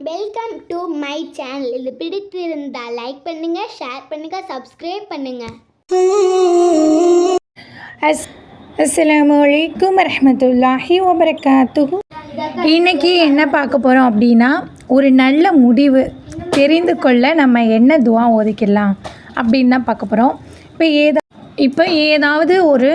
Welcome to my channel இது பிடித்திருந்தால் like பண்ணுங்க ஷேர் பண்ணுங்க சப்ஸ்கிரைப் பண்ணுங்க. அஸ் அஸ்ஸலாமு அலைக்கும் வரமத்துல்லாஹி வபரகாத்துஹு. இன்னைக்கு என்ன பார்க்க போகிறோம் அப்படின்னா ஒரு நல்ல முடிவு தெரிந்து கொள்ள நம்ம என்ன துவா ஒதுக்கிடலாம் அப்படின்னு தான் பார்க்க போகிறோம் இப்போ ஏதா இப்போ ஏதாவது ஒரு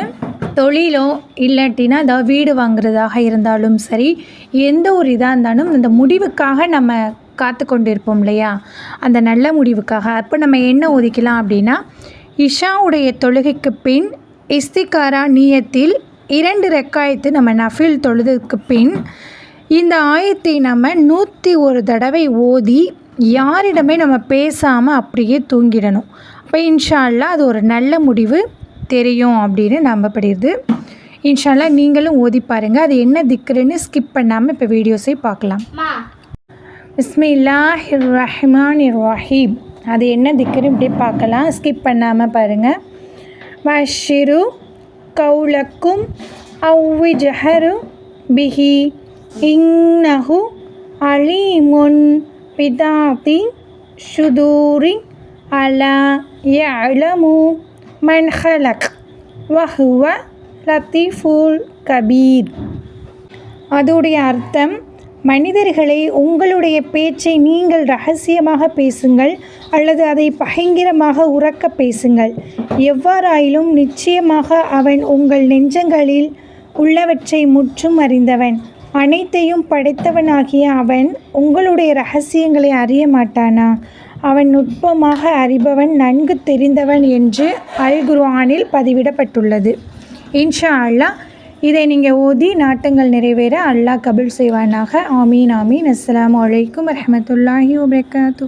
தொழிலோ இல்லாட்டினா ஏதாவது வீடு வாங்குறதாக இருந்தாலும் சரி எந்த ஒரு இதாக இருந்தாலும் அந்த முடிவுக்காக நம்ம காத்து கொண்டு இருப்போம் இல்லையா? அந்த நல்ல முடிவுக்காக. அப்போ நம்ம என்ன ஒதுக்கலாம் அப்படின்னா இஷாவுடைய தொழுகைக்கு பின் இஸ்திகாரா நீயத்தில் இரண்டு ரெக்காயத்து நம்ம நஃபில் தொழுதுக்கு பின் இந்த ஆயத்தை நம்ம நூற்றி ஒரு தடவை ஓதி யாரிடமே நம்ம பேசாமல் அப்படியே தூங்கிடணும். அப்போ இன்ஷா அது ஒரு நல்ல முடிவு. தெரியும் அப்படின்னு நம்பப்படுகிறது இன்ஷா அல்லாஹ் நீங்களும் ஓதி பாருங்கள் அது என்ன திக்குன்னு ஸ்கிப் பண்ணாமல் இப்போ வீடியோஸை பார்க்கலாம். மா. பிஸ்மில்லாஹிர் ரஹ்மானிர் ரஹீம் அது என்ன திக்குன்னு இப்படி பார்க்கலாம். ஸ்கிப் பண்ணாமல் பாருங்கள் வஷிரு கௌலக்கும் அவ்விஜஹரு பிஹி. இன்னஹு அலீமுன் பிதாதி ஷுதூரி அலா யஅலமு. மன் ஹலக் வஹுவ லத்தீஃபுல் கபீர் அதோடைய அர்த்தம் மனிதர்களை உங்களுடைய பேச்சை நீங்கள் ரகசியமாக பேசுங்கள் அல்லது அதை பயங்கரமாக உறக்க பேசுங்கள். எவ்வாறாயிலும் நிச்சயமாக அவன் உங்கள் நெஞ்சங்களில் உள்ளவற்றை முற்றும் அறிந்தவன். அனைத்தையும் படைத்தவனாகிய அவன் உங்களுடைய ரகசியங்களை அறிய மாட்டானா? அவன் நுட்பமாக அறிபவன் நன்கு தெரிந்தவன் என்று அல் குர்ஆனில் பதிவிடப்பட்டுள்ளது. இன்ஷா அல்லாஹ் இதை நீங்கள் ஓதி நாட்டங்கள் நிறைவேற அல்லாஹ் கபில் செய்வானாக. ஆமீன் ஆமீன். அஸ்லாம் அலைக்கும் வரமத்துல்லாஹி வபர்காத்து